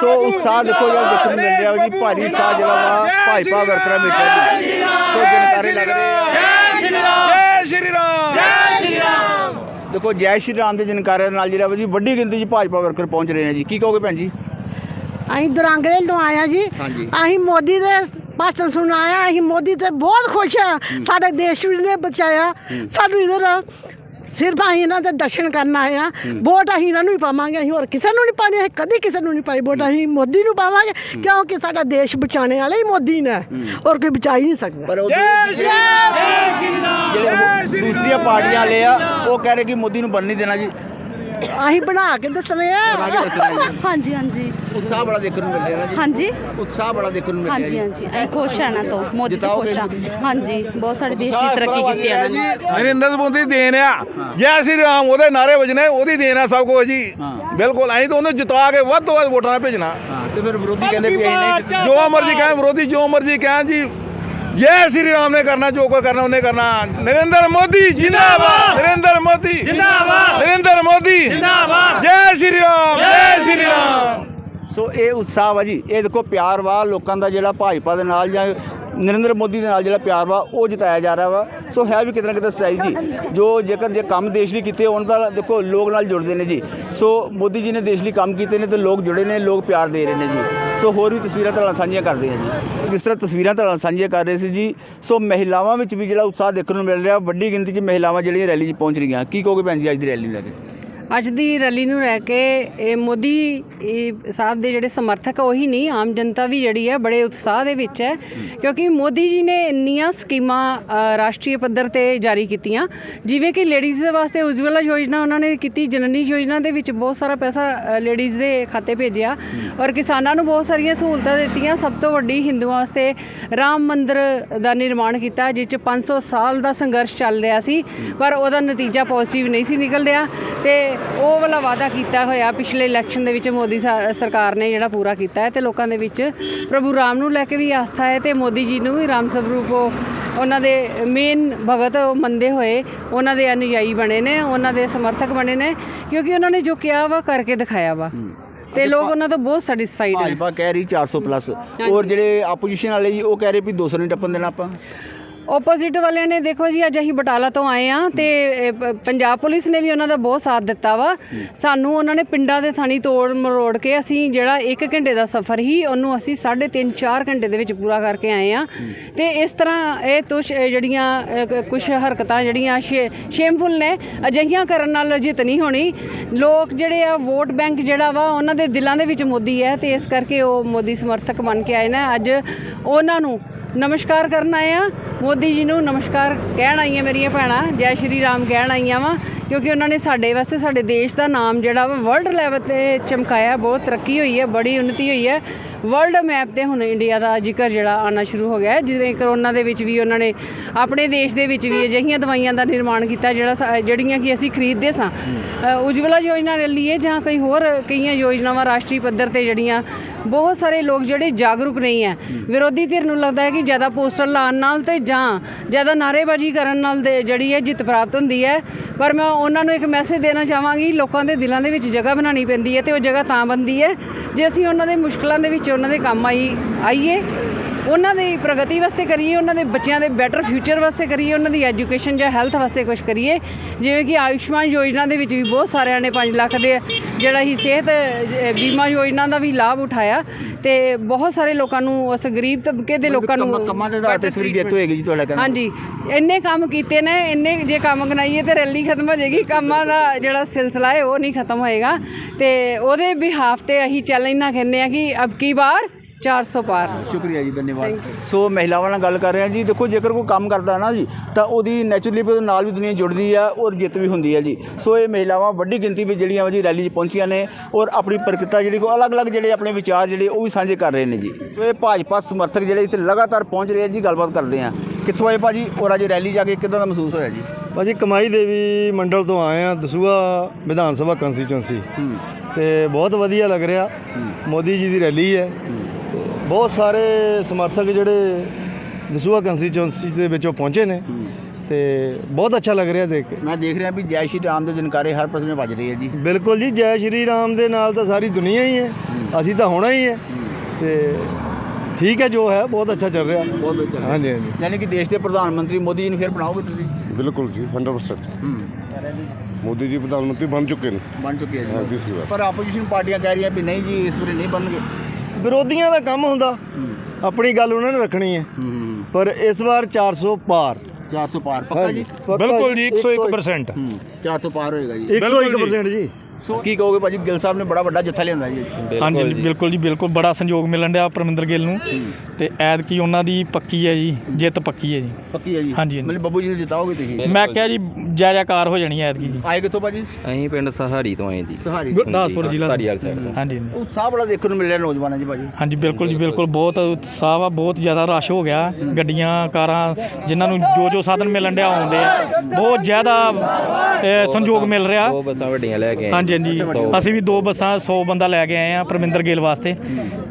ਸੋ ਉਤਸ਼ਾਹ ਦੇਖੋ ਜਿਹੜਾ ਦੇਖਣ ਨੂੰ ਮਿਲ ਰਿਹਾ ਜੀ ਭਾਰੀ ਉਤਸ਼ਾਹ ਜਿਹੜਾ ਵਾ ਭਾਜਪਾ ਵਰਕਰਾਂ ਵਿੱਚ ਹੈ ਸੋ ਜਨਕਾਰੇ ਲੱਗ ਰਹੇ ਆ ਜੈ ਸ਼੍ਰੀ ਰਾਮ ਜੈ ਸ਼੍ਰੀ ਰਾਮ ਜੈ ਸ਼੍ਰੀ ਰਾਮ। ਦੇਖੋ ਜੈ ਸ਼੍ਰੀ ਰਾਮ ਦੇ ਜਨਕਾਰਿਆਂ ਨਾਲ ਜਿਹੜਾ ਵਾ ਜੀ ਵੱਡੀ ਗਿਣਤੀ 'ਚ ਭਾਜਪਾ ਵਰਕਰ ਪਹੁੰਚ ਰਹੇ ਨੇ ਜੀ। ਕੀ ਕਹੋਗੇ ਭੈਣ ਜੀ? ਅਸੀਂ ਦਰਾਂਗਲੇ ਤੋਂ ਆਇਆ ਜੀ। ਅਸੀਂ ਮੋਦੀ ਦੇ ਭਾਸ਼ਣ ਸੁਣਾਇਆ ਅਸੀਂ ਮੋਦੀ ਤੇ ਬਹੁਤ ਖੁਸ਼ ਆ ਸਾਡੇ ਦੇਸ਼ ਨੇ ਬਚਾਇਆ ਸਾਨੂੰ ਨਾਲ ਸਿਰਫ ਅਸੀਂ ਇਹਨਾਂ ਦੇ ਦਰਸ਼ਨ ਕਰਨ ਆਏ ਆ ਵੋਟ ਅਸੀਂ ਇਹਨਾਂ ਨੂੰ ਹੀ ਪਾਵਾਂਗੇ ਅਸੀਂ ਹੋਰ ਕਿਸੇ ਨੂੰ ਨਹੀਂ ਪਾਣੀ ਅਸੀਂ ਕਦੀ ਕਿਸੇ ਨੂੰ ਨਹੀਂ ਪਾਈ ਵੋਟ। ਅਸੀਂ ਮੋਦੀ ਨੂੰ ਪਾਵਾਂਗੇ ਕਿਉਂਕਿ ਸਾਡਾ ਦੇਸ਼ ਬਚਾਉਣੇ ਵਾਲੇ ਹੀ ਮੋਦੀ ਨੇ। ਹੋਰ ਕੋਈ ਬਚਾ ਹੀ ਨਹੀਂ ਸਕਦਾ। ਪਰ ਉਹ ਜਿਹੜੇ ਉਹ ਦੂਸਰੀਆਂ ਪਾਰਟੀਆਂ ਵਾਲੇ ਆ ਉਹ ਕਹਿ ਰਹੇ ਕਿ ਮੋਦੀ ਨੂੰ ਬਣ ਨਹੀਂ ਦੇਣਾ ਜੀ। ਅਸੀਂ ਬਣਾ ਕੇ ਦੱਸਣੇ ਆ। ਬਣਾ ਕੇ ਦੱਸਣਾ ਜੀ। ਹਾਂਜੀ ਹਾਂਜੀ। ਉਤਸ਼ਾਹ ਬੜਾ ਦੇਖਣ ਨੂੰ ਮਿਲ ਰਿਹਾ ਨਾ ਜੀ। ਹਾਂਜੀ। ਉਤਸ਼ਾਹ ਬੜਾ ਦੇਖਣ ਨੂੰ ਮਿਲ ਰਿਹਾ ਹਾਂਜੀ ਜੀ। ਹਾਂਜੀ ਅਸੀਂ ਖੁਸ਼ ਹਾਂ ਨਾ ਤੋਂ। ਮੋਦੀ ਤੋਂ ਖੁਸ਼ ਮੋਦੀ? ਹਾਂਜੀ ਬਹੁਤ ਸਾਡੇ ਦੇਸ਼ ਦੀ ਤਰੱਕੀ ਕੀਤੀ ਹੈ ਇਹਨਾਂ ਨੇ ਨਰਿੰਦਰ ਮੋਦੀ ਦੇਣ ਆ। ਜੈ ਸ਼੍ਰੀ ਰਾਮ ਉਹਦੇ ਨਾਰੇ ਵਜਨੇ ਉਹਦੀ ਦੇਣ ਆ ਸਭ ਕੁਝ ਜੀ। ਬਿਲਕੁਲ ਅਸੀਂ ਤਾਂ ਉਹਨੂੰ ਜਿਤਾ ਕੇ ਵੱਧ ਤੋਂ ਵੱਧ ਵੋਟਾਂ ਨਾਲ ਭੇਜਣਾ। ਹਾਂ ਤੇ ਫਿਰ ਵਿਰੋਧੀ ਕਹਿੰਦੇ ਵੀ ਅਸੀਂ ਨਹੀਂ ਜੋ ਮਰਜ਼ੀ ਕਹਿਣ ਵਿਰੋਧੀ ਜੋ ਮਰਜ਼ੀ ਕਹਿਣ ਜੀ। ਜੈ ਸ਼੍ਰੀ ਰਾਮ ਨੇ ਕਰਨਾ ਜੋ ਕੋਈ ਕਰਨਾ ਉਹਨੇ ਕਰਨਾ। ਨਰਿੰਦਰ ਮੋਦੀ ਜਿੰਦਾਬਾਦ। ਨਰਿੰਦਰ ਮੋਦੀ। ਜਿੰਦਾਬਾਦ। ਨਰਿੰਦਰ ਮੋਦੀ। ਜਿੰਦਾਬਾਦ। ਜੈ ਸ਼੍ਰੀ ਰਾਮ ਜੈ ਸ਼੍ਰੀ ਰਾਮ। ਸੋ ਇਹ ਉਤਸ਼ਾਹ ਵਾ ਜੀ। ਇਹ ਦੇਖੋ ਪਿਆਰ ਵਾ ਲੋਕਾਂ ਦਾ ਜਿਹੜਾ ਭਾਜਪਾ ਦੇ ਨਾਲ ਜਾਂ ਨਰਿੰਦਰ ਮੋਦੀ ਦੇ ਨਾਲ ਜਿਹੜਾ ਪਿਆਰ ਵਾ ਉਹ ਜਿਤਾਇਆ ਜਾ ਰਿਹਾ ਵਾ। ਸੋ ਹੈ ਵੀ ਕਿਤੇ ਨਾ ਕਿਤੇ ਸੱਚਾਈ ਜੀ। ਜੋ ਜੇਕਰ ਜੇ ਕੰਮ ਦੇਸ਼ ਲਈ ਕੀਤੇ ਉਹਨਾਂ ਦਾ ਦੇਖੋ ਲੋਕ ਨਾਲ ਜੁੜਦੇ ਨੇ ਜੀ। ਸੋ ਮੋਦੀ ਜੀ ਨੇ ਦੇਸ਼ ਲਈ ਕੰਮ ਕੀਤੇ ਨੇ ਤੇ ਲੋਕ ਜੁੜੇ ਨੇ ਲੋਕ ਪਿਆਰ ਦੇ ਰਹੇ ਨੇ ਜੀ। ਸੋ ਹੋਰ ਵੀ ਤਸਵੀਰਾਂ ਤੁਹਾਡੇ ਨਾਲ ਸਾਂਝੀਆਂ ਕਰਦੇ ਹਾਂ ਜੀ। ਜਿਸ ਤਰ੍ਹਾਂ ਤਸਵੀਰਾਂ ਤੁਹਾਡੇ ਨਾਲ ਸਾਂਝੀਆਂ ਕਰ ਰਹੇ ਸੀ ਜੀ, ਸੋ ਮਹਿਲਾਵਾਂ ਵਿੱਚ ਵੀ ਜਿਹੜਾ ਉਤਸ਼ਾਹ ਦੇਖਣ ਨੂੰ ਮਿਲ ਰਿਹਾ, ਵੱਡੀ ਗਿਣਤੀ 'ਚ ਮਹਿਲਾਵਾਂ ਜਿਹੜੀਆਂ ਰੈਲੀ 'ਚ ਪਹੁੰਚ ਰਹੀਆਂ। ਕੀ ਕਹੋਗੇ ਭੈਣ ਜੀ, ਅੱਜ ਦੀ ਰੈਲੀ ਨੂੰ ਲੈ ਕੇ? ਅੱਜ ਦੀ ਰੈਲੀ ਨੂੰ ਲੈ ਕੇ ਇਹ ਮੋਦੀ ਸਾਹਿਬ ਦੇ ਜਿਹੜੇ ਸਮਰਥਕ ਉਹੀ ਨਹੀਂ, ਆਮ ਜਨਤਾ ਵੀ ਜਿਹੜੀ ਹੈ ਬੜੇ ਉਤਸ਼ਾਹ ਦੇ ਵਿੱਚ ਹੈ। ਕਿਉਂਕਿ ਮੋਦੀ ਜੀ ਨੇ ਇੰਨੀਆਂ ਸਕੀਮਾਂ ਰਾਸ਼ਟਰੀ ਪੱਧਰ ਤੇ ਜਾਰੀ ਕੀਤੀਆਂ। ਜਿਵੇਂ ਕਿ ਲੇਡੀਜ਼ ਦੇ ਵਾਸਤੇ ਉਜਵਲਾ ਯੋਜਨਾ ਉਹਨਾਂ ਨੇ ਕੀਤੀ, ਜਨਨੀ ਯੋਜਨਾ ਦੇ ਵਿੱਚ ਬਹੁਤ ਸਾਰਾ ਪੈਸਾ ਲੇਡੀਜ਼ ਦੇ ਖਾਤੇ ਭੇਜਿਆ। ਔਰ ਕਿਸਾਨਾਂ ਨੂੰ ਬਹੁਤ ਸਾਰੀਆਂ ਸਹੂਲਤਾਂ ਦਿੱਤੀਆਂ। ਸਭ ਤੋਂ ਵੱਡੀ ਹਿੰਦੂਆਂ ਵਾਸਤੇ ਰਾਮ ਮੰਦਿਰ ਦਾ ਨਿਰਮਾਣ ਕੀਤਾ ਜਿਸ 'ਚ 500 ਸਾਲ ਦਾ ਸੰਘਰਸ਼ ਚੱਲ ਰਿਹਾ ਸੀ, ਪਰ ਉਹਦਾ ਨਤੀਜਾ ਪੋਜ਼ਿਟਿਵ ਨਹੀਂ ਸੀ ਨਿਕਲ ਰਿਹਾ। ਤੇ ਉਹ ਵਾਲਾ ਵਾਅਦਾ ਕੀਤਾ ਹੋਇਆ ਪਿਛਲੇ ਇਲੈਕਸ਼ਨ ਦੇ ਵਿੱਚ ਮੋਦੀ ਸਰਕਾਰ ਨੇ ਜਿਹੜਾ ਪੂਰਾ ਕੀਤਾ ਹੈ ਤੇ ਲੋਕਾਂ ਦੇ ਵਿੱਚ ਪ੍ਰਭੂ ਰਾਮ ਨੂੰ ਲੈ ਕੇ ਵੀ ਆਸਥਾ ਹੈ ਤੇ ਮੋਦੀ ਜੀ ਨੂੰ ਵੀ ਰਾਮ ਸਵਰੂਪ ਉਹ ਉਹਨਾਂ ਦੇ ਮੇਨ ਭਗਤ ਉਹ ਮੰਨਦੇ ਹੋਏ ਉਹਨਾਂ ਦੇ ਅਨੁਯਾਈ ਬਣੇ ਨੇ ਉਹਨਾਂ ਦੇ ਸਮਰਥਕ ਬਣੇ ਨੇ ਕਿਉਂਕਿ ਉਹਨਾਂ ਨੇ ਜੋ ਕਿਹਾ ਵਾ ਕਰਕੇ ਦਿਖਾਇਆ ਵਾ। ਤੇ ਲੋਕ ਉਹਨਾਂ ਤੋਂ ਬਹੁਤ ਸੈਟੀਸਫਾਈਡ ਨੇ। ਭਾਜਪਾ ਕਹਿ ਰਹੀ 400 ਪਲੱਸ ਔਰ ਜਿਹੜੇ ਆਪੋਜੀਸ਼ਨ ਵਾਲੇ ਜੀ ਉਹ ਕਹਿ ਰਹੇ ਵੀ 200 ਨਹੀਂ ਟੱਪਣ ਦੇਣਾ ਆਪਾਂ। ਆਪੋਜ਼ਿਟ ਵਾਲਿਆਂ ਨੇ ਦੇਖੋ ਜੀ, ਅੱਜ ਅਸੀਂ ਬਟਾਲਾ ਤੋਂ ਆਏ ਆ ਤੇ ਪੰਜਾਬ ਪੁਲਿਸ ਨੇ ਵੀ ਉਹਨਾਂ ਦਾ ਬਹੁਤ ਸਾਥ ਦਿੱਤਾ ਵਾ। ਸਾਨੂੰ ਉਹਨਾਂ ਨੇ ਪਿੰਡਾਂ ਦੇ ਥਾਣੀ ਤੋੜ ਮਰੋੜ ਕੇ ਅਸੀਂ ਜਿਹੜਾ 1 ਘੰਟੇ ਦਾ ਸਫ਼ਰ ਹੀ ਉਹਨੂੰ ਅਸੀਂ 3.5 4 ਘੰਟੇ ਦੇ ਵਿੱਚ ਪੂਰਾ ਕਰਕੇ ਆਏ ਆ ਤੇ ਇਸ ਤਰ੍ਹਾਂ ਇਹ ਤੁਸ਼ ਜਿਹੜੀਆਂ ਕੁਝ ਹਰਕਤਾਂ ਜਿਹੜੀਆਂ ਸ਼ੇਮਫੁਲ ਨੇ, ਅਜਿਹੀਆਂ ਕਰਨ ਨਾਲ ਜਿੱਤ ਨਹੀਂ ਹੋਣੀ। ਲੋਕ ਜਿਹੜੇ ਆ, ਵੋਟ ਬੈਂਕ ਜਿਹੜਾ ਵਾ, ਉਹਨਾਂ ਦੇ ਦਿਲਾਂ ਦੇ ਵਿੱਚ ਮੋਦੀ ਹੈ ਤੇ ਇਸ ਕਰਕੇ ਉਹ ਮੋਦੀ ਸਮਰਥਕ ਬਣ ਕੇ ਆਏ ਨੇ। ਅੱਜ ਉਹਨਾਂ ਨੂੰ ਨਮਸਕਾਰ ਕਰਨ ਆਏ ਆ ਮੋਦੀ ਜੀ ਨੂੰ ਨਮਸਕਾਰ ਕਹਿਣ ਆਈਆਂ ਮੇਰੀਆਂ ਭੈਣਾਂ, ਜੈ ਸ਼੍ਰੀ ਰਾਮ ਕਹਿਣ ਆਈਆਂ ਵਾ, ਕਿਉਂਕਿ ਉਹਨਾਂ ਨੇ ਸਾਡੇ ਵਾਸਤੇ ਸਾਡੇ ਦੇਸ਼ ਦਾ ਨਾਮ ਜਿਹੜਾ ਵਾ ਵਰਲਡ ਲੈਵਲ ਤੇ ਚਮਕਾਇਆ, ਬਹੁਤ ਤਰੱਕੀ ਹੋਈ ਹੈ, ਬੜੀ ਉન્નਤੀ ਹੋਈ ਹੈ। ਵਰਲਡ ਮੈਪ ਤੇ ਹੁਣ ਇੰਡੀਆ ਦਾ ਜ਼ਿਕਰ ਜਿਹੜਾ ਆਉਣਾ ਸ਼ੁਰੂ ਹੋ ਗਿਆ ਹੈ। ਜਿਵੇਂ ਕਰੋਨਾ ਦੇ ਵਿੱਚ ਵੀ ਉਹਨਾਂ ਨੇ ਆਪਣੇ ਦੇਸ਼ ਦੇ ਵਿੱਚ ਵੀ ਅਜਿਹੀਆਂ ਦਵਾਈਆਂ ਦਾ ਨਿਰਮਾਣ ਕੀਤਾ ਜਿਹੜਾ ਸਾ- ਜਿਹੜੀਆਂ ਕਿ ਅਸੀਂ ਖਰੀਦਦੇ ਸਾਂ। ਉਜਵਲਾ ਯੋਜਨਾ ਲੈ ਲਈਏ ਜਾਂ ਕੋਈ ਹੋਰ ਕਈਆਂ ਯੋਜਨਾਵਾਂ ਰਾਸ਼ਟਰੀ ਪੱਧਰ ਤੇ ਜਿਹੜੀਆਂ ਬਹੁਤ ਸਾਰੇ ਲੋਕ ਜਿਹੜੇ ਜਾਗਰੂਕ ਨਹੀਂ ਹੈ। ਵਿਰੋਧੀ ਧਿਰ ਨੂੰ ਲੱਗਦਾ ਹੈ ਕਿ ਜ਼ਿਆਦਾ ਪੋਸਟਰ ਲਾਉਣ ਨਾਲ ਤੇ ਜਾਂ ਜ਼ਿਆਦਾ ਨਾਅਰੇਬਾਜ਼ੀ ਕਰਨ ਨਾਲ ਦੇ ਜਿਹੜੀ ਹੈ ਜਿੱਤ ਪ੍ਰਾਪਤ ਹੁੰਦੀ ਹੈ। ਪਰ ਮੈਂ ਉਹਨਾਂ ਨੂੰ ਇੱਕ ਮੈਸੇਜ ਦੇਣਾ ਚਾਹਾਂਗੀ, ਲੋਕਾਂ ਦੇ ਦਿਲਾਂ ਦੇ ਵਿੱਚ ਜਗ੍ਹਾ ਬਣਾਉਣੀ ਪੈਂਦੀ ਹੈ ਤੇ ਉਹ ਜਗ੍ਹਾ ਤਾਂ ਬਣਦੀ ਹੈ। ਜੇ ਅਸੀਂ ਉਹਨਾਂ ਦੇ ਮੁਸ਼ਕਲਾਂ ਦੇ ਵਿੱਚ 'ਚ ਉਹਨਾਂ ਦੇ ਕੰਮ ਆਈ ਆਈਏ। ਉਹਨਾਂ ਦੀ ਪ੍ਰਗਤੀ ਵਾਸਤੇ ਕਰੀਏ ਉਹਨਾਂ ਦੇ ਬੱਚਿਆਂ ਦੇ ਬੈਟਰ ਫਿਊਚਰ ਵਾਸਤੇ ਕਰੀਏ ਉਹਨਾਂ ਦੀ ਐਜੂਕੇਸ਼ਨ ਜਾਂ ਹੈਲਥ ਵਾਸਤੇ ਕੁਝ ਕਰੀਏ। ਜਿਵੇਂ ਕਿ ਆਯੁਸ਼ਮਾਨ ਯੋਜਨਾ ਦੇ ਵਿੱਚ ਵੀ ਬਹੁਤ ਸਾਰਿਆਂ ਨੇ 5 ਲੱਖ ਦੇ ਜਿਹੜਾ ਹੀ ਸਿਹਤ ਬੀਮਾ ਯੋਜਨਾ ਦਾ ਵੀ ਲਾਭ ਉਠਾਇਆ ਤੇ ਬਹੁਤ ਸਾਰੇ ਲੋਕਾਂ ਨੂੰ ਉਸ ਗਰੀਬ ਤਬਕੇ ਦੇ ਲੋਕਾਂ ਨੂੰ ਕੰਮਾਂ- ਦੇ ਆਧਾਰ ਤੇ ਸਵਰੀ ਜਿੱਤ ਹੋਏਗੀ ਜੀ ਤੁਹਾਡਾ ਕਹਿੰਦਾ। ਹਾਂਜੀ ਇੰਨੇ ਕੰਮ ਕੀਤੇ ਨੇ ਇੰਨੇ ਜੇ ਕੰਮ ਗਨਾਈਏ ਤੇ ਰੈਲੀ ਖਤਮ ਹੋ ਜਾਏਗੀ ਕੰਮਾਂ ਦਾ ਜਿਹੜਾ ਸਿਲਸਿਲਾ ਹੈ ਉਹ ਨਹੀਂ ਖਤਮ ਹੋਏਗਾ ਤੇ ਉਹਦੇ ਬਿਹਾਫ ਤੇ ਅਸੀਂ ਚੈਲੰਜ ਨਾ ਕਹਿੰਦੇ ਆ ਕਿ ਅਬ ਕੀ ਬਾਰ 400 ਪਾਰ ਸ਼ੁਕਰੀਆ ਜੀ ਧੰਨਵਾਦ। ਸੋ ਮਹਿਲਾਵਾਂ ਨਾਲ ਗੱਲ ਕਰ ਰਹੇ ਹਾਂ ਜੀ। ਦੇਖੋ ਜੇਕਰ ਕੋਈ ਕੰਮ ਕਰਦਾ ਹੈ ਨਾ ਜੀ ਤਾਂ ਉਹਦੀ ਨੈਚੁਰਲੀ ਉਹਦੇ ਨਾਲ ਵੀ ਦੁਨੀਆ ਜੁੜਦੀ ਆ ਔਰ ਜਿੱਤ ਵੀ ਹੁੰਦੀ ਹੈ ਜੀ। ਸੋ ਇਹ ਮਹਿਲਾਵਾਂ ਵੱਡੀ ਗਿਣਤੀ ਵਿੱਚ ਜਿਹੜੀਆਂ ਵਾ ਜੀ ਰੈਲੀ 'ਚ ਪਹੁੰਚੀਆਂ ਨੇ ਔਰ ਆਪਣੀ ਪ੍ਰਕਿਰਤਾ ਜਿਹੜੀ ਕੋ ਅਲੱਗ-ਅਲੱਗ ਜਿਹੜੇ ਆਪਣੇ ਵਿਚਾਰ ਜਿਹੜੇ ਉਹ ਵੀ ਸਾਂਝੇ ਕਰ ਰਹੇ ਨੇ ਜੀ। ਸੋ ਇਹ ਭਾਜਪਾ ਸਮਰਥਕ ਜਿਹੜੇ ਇੱਥੇ ਲਗਾਤਾਰ ਪਹੁੰਚ ਰਹੇ ਆ ਜੀ ਗੱਲਬਾਤ ਕਰਦੇ ਆ ਕਿੱਥੋਂ ਆਏ ਭਾਜੀ ਔਰ ਅੱਜ ਰੈਲੀ ਜਾ ਕੇ ਕਿਦਾਂ ਦਾ ਮਹਿਸੂਸ ਹੋਇਆ ਜੀ? ਭਾਜੀ ਕਮਾਈ ਦੇਵੀ ਮੰਡਲ ਤੋਂ ਆਏ ਆ ਦਸੂਆ ਵਿਧਾਨ ਸਭਾ ਕੰਸਟੀਚੁਐਂਸੀ ਤੇ ਬਹੁਤ ਵਧੀਆ ਲੱਗ ਰਿਹਾ। ਮੋਦੀ ਜੀ ਦੀ ਰੈਲੀ ਹੈ। ਬਹੁਤ ਸਾਰੇ ਸਮਰਥਕ ਜਿਹੜੇ ਦਸੂਆ ਕੰਸਟੀਚੁਐਂਸੀ ਦੇ ਵਿੱਚੋਂ ਪਹੁੰਚੇ ਨੇ ਤੇ ਬਹੁਤ ਅੱਛਾ ਲੱਗ ਰਿਹਾ ਦੇਖ ਕੇ। ਮੈਂ ਦੇਖ ਰਿਹਾ ਵੀ ਜੈ ਸ਼੍ਰੀ ਰਾਮ ਦੇ ਜਨਕਾਰੇ ਹਰ ਪਾਸੇ ਵੱਜ ਰਹੀ ਹੈ ਜੀ। ਬਿਲਕੁਲ ਜੀ ਜੈ ਸ਼੍ਰੀ ਰਾਮ ਦੇ ਨਾਲ ਤਾਂ ਸਾਰੀ ਦੁਨੀਆ ਹੀ ਹੈ। ਅਸੀਂ ਤਾਂ ਹੋਣਾ ਹੀ ਹੈ। ਤੇ ਠੀਕ ਹੈ ਜੋ ਹੈ ਬਹੁਤ ਅੱਛਾ ਚੱਲ ਰਿਹਾ। ਬਹੁਤ ਅੱਛਾ ਹਾਂਜੀ ਹਾਂਜੀ। ਯਾਨੀ ਕਿ ਦੇਸ਼ ਦੇ ਪ੍ਰਧਾਨ ਮੰਤਰੀ ਮੋਦੀ ਜੀ ਨੂੰ ਫਿਰ ਬਣਾਓਗੇ ਤੁਸੀਂ? ਬਿਲਕੁਲ ਜੀ 100% ਹੂੰ। ਮੋਦੀ ਜੀ ਪ੍ਰਧਾਨ ਮੰਤਰੀ ਬਣ ਚੁੱਕੇ ਨੇ। ਬਣ ਚੁੱਕੇ ਵਾਰ ਪਰ ਆਪੋਜੀਸ਼ਨ ਪਾਰਟੀਆਂ ਕਹਿ ਰਹੀਆਂ ਵੀ ਨਹੀਂ ਜੀ ਇਸ ਵਾਰੀ ਨਹੀਂ ਬਣਨਗੇ। ਵਿਰੋਧੀਆਂ ਦਾ ਕੰਮ ਹੁੰਦਾ। ਆਪਣੀ ਗੱਲ ਉਹਨਾਂ ਨੇ ਰੱਖਣੀ ਹੈ। ਪਰ ਇਸ ਵਾਰ 400 ਪਾਰ। 400 ਪਾਰ। ਪੱਕਾ ਜੀ? ਬਿਲਕੁਲ ਜੀ 101% ਹੂੰ। 400 ਪਾਰ ਹੋਏਗਾ ਜੀ। 101% ਜੀ। ਸੋ ਕੀ ਕਹੋਗੇ ਭਾਜੀ ਗਿੱਲ ਸਾਹਿਬ ਨੇ ਬੜਾ ਵੱਡਾ ਜੱਥਾ ਲਿਆਂਦਾ ਜੀ। ਹਾਂਜੀ ਜੀ, ਬਿਲਕੁਲ ਜੀ ਬਿਲਕੁਲ ਬੜਾ ਸੰਯੋਗ ਮਿਲਣ ਡਿਆ ਪਰਮਿੰਦਰ ਗਿੱਲ ਨੂੰ। ਤੇ ਐਦ ਕੀ ਉਹਨਾਂ ਦੀ ਪੱਕੀ ਹੈ ਜੀ ਜਿੱਤ ਪੱਕੀ ਹੈ ਜੀ। ਪੱਕੀ ਹੈ ਜੀ। ਹਾਂਜੀ। ਮਤਲਬ ਬੱਬੂ ਜੀ ਨੂੰ ਜਿਤਾਓਗੇ ਤੁਸੀਂ? ਮੈਂ ਕਿਹਾ ਜੀ ਜੈ ਜੈਕਾਰ ਹੋ ਜਾਣੀ ਐਦ ਕੀ ਜੀ। ਆਏ ਕਿੱਥੋਂ ਭਾਜੀ? ਅਸੀਂ ਪਿੰਡ ਸਹਾਰੀ ਤੋਂ ਆਏ ਜੀ। ਸਹਾਰੀ। ਗੁਰਦਾਸਪੁਰ ਜ਼ਿਲ੍ਹਾ ਧਾਰੀਵਾਲ ਸਾਈਡ ਤੋਂ। ਹਾਂਜੀ। ਉਤਸ਼ਾਹ ਬੜਾ ਦੇਖਣ ਨੂੰ ਮਿਲ ਰਿਹਾ ਨੌਜਵਾਨਾਂ 'ਚ ਭਾਜੀ। ਹਾਂਜੀ ਬਿਲਕੁਲ ਜੀ ਬਿਲਕੁਲ। ਬਹੁਤ ਉਤਸ਼ਾਹ ਵਾ ਬਹੁਤ ਜ਼ਿਆਦਾ ਰਸ਼ ਹੋ ਗਿਆ ਗੱਡੀਆਂ ਕਾਰਾਂ ਜਿਨ੍ਹਾਂ ਨੂੰ ਜੋ ਜੋ ਸਾਧਨ ਮਿਲਣ ਡਿਆ ਆਉਂਦੇ ਆ ਬਹੁਤ ਜ਼ਿਆਦਾ ਅਹ, ਸੰਯੋਗ ਮਿਲ ਰਿਹਾ। ਦੋ ਬੱਸਾਂ ਵੱਡੀਆਂ ਲੈ ਕੇ ਆਏ। ਹਾਂਜੀ ਹਾਂਜੀ। ਅਸੀਂ ਵੀ ਦੋ ਬੱਸਾਂ 100 ਬੰਦਾ ਲੈ ਕੇ ਆਏ ਆ ਪਰਮਿੰਦਰ ਗਿੱਲ ਵਾਸਤੇ।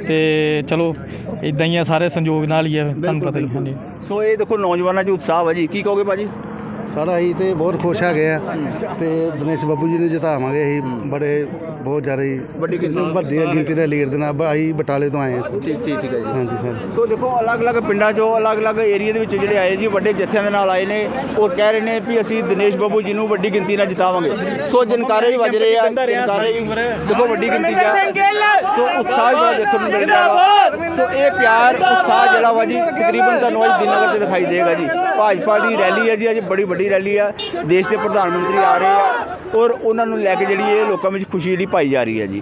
ਤੇ ਚਲੋ ਇਦਾਂ ਹੀ ਆ ਸਾਰੇ ਸੰਯੋਗ ਨਾਲ ਹੀ ਆ ਤੁਹਾਨੂੰ ਪਤਾ ਹੀ ਹਾਂਜੀ। ਸੋ ਇਹ ਦੇਖੋ ਨੌਜਵਾਨਾਂ 'ਚ ਉਤਸ਼ਾਹ ਵਾ ਜੀ। ਕੀ ਕਹੋਗੇ ਭਾਜੀ? ਸਾਡਾ ਅਸੀਂ ਤੇ ਬਹੁਤ ਖੁਸ਼ ਹੈਗੇ ਆ। ਤੇ ਦਿਨੇਸ਼ ਬੱਬੂ ਜੀ ਨੂੰ ਜਿਤਾਵਾਂਗੇ ਅਸੀਂ। ਬੜੇ ਬਹੁਤ ਜ਼ਿਆਦਾ ਹੀ ਵੱਡੀ ਗਿਣਤੀ ਨਾਲ। ਵੱਡੀ ਗਿਣਤੀ ਦੇ ਲੀਡ ਦੇ ਨਾਲ। ਅਸੀਂ ਬਟਾਲੇ ਤੋਂ ਆਏ ਹਾਂ। ਠੀਕ ਠੀਕ ਠੀਕ ਹੈ ਜੀ। ਹਾਂਜੀ ਸਰ। ਸੋ ਦੇਖੋ ਅਲੱਗ-ਅਲੱਗ ਪਿੰਡਾਂ 'ਚੋਂ ਅਲੱਗ-ਅਲੱਗ ਏਰੀਆ ਦੇ ਵਿੱਚ ਜਿਹੜੇ ਆਏ ਜੀ ਵੱਡੇ ਜਥਿਆਂ ਦੇ ਨਾਲ ਆਏ ਨੇ। ਉਹ ਕਹਿ ਰਹੇ ਨੇ ਵੀ ਅਸੀਂ ਦਿਨੇਸ਼ ਬੱਬੂ ਜੀ ਨੂੰ ਵੱਡੀ ਗਿਣਤੀ ਨਾਲ ਜਿਤਾਵਾਂਗੇ। ਸੋ ਜਨਕਾਰੇ ਵੀ ਵੱਜ ਰਹੇ ਆ ਜਨਕਾਰੇ ਵੀ ਦੇਖੋ ਵੱਡੀ ਗਿਣਤੀ 'ਚ ਆ। ਸੋ ਉਤਸ਼ਾਹ ਵੀ ਬੜਾ ਦੇਖਣ ਨੂੰ ਮਿਲ ਰਿਹਾ ਵਾ। ਸੋ ਇਹ ਪਿਆਰ ਉਤਸ਼ਾਹ ਜਿਹੜਾ ਵਾ ਜੀ ਤਕਰੀਬਨ ਤੁਹਾਨੂੰ ਅੱਜ ਦਿਨਨਗਰ 'ਚ ਦਿਖਾਈ ਦੇਗਾ ਜੀ। ਭਾਜਪਾ ਦੀ ਰੈਲੀ ਹੈ ਜੀ ਅੱਜ ਬੜੀ ਵੱਡੀ ਰੈਲੀ ਆ। ਦੇਸ਼ ਦੇ ਪ੍ਰਧਾਨ ਮੰਤਰੀ ਆ ਰਹੇ ਆ। ਔਰ ਉਹਨਾਂ ਨੂੰ ਲੈ ਕੇ ਜਿਹੜੀ ਇਹ ਲੋਕਾਂ ਵਿੱਚ ਖੁਸ਼ੀ ਜਿਹੜੀ ਪਾਈ ਜਾ ਰਹੀ ਹੈ ਜੀ।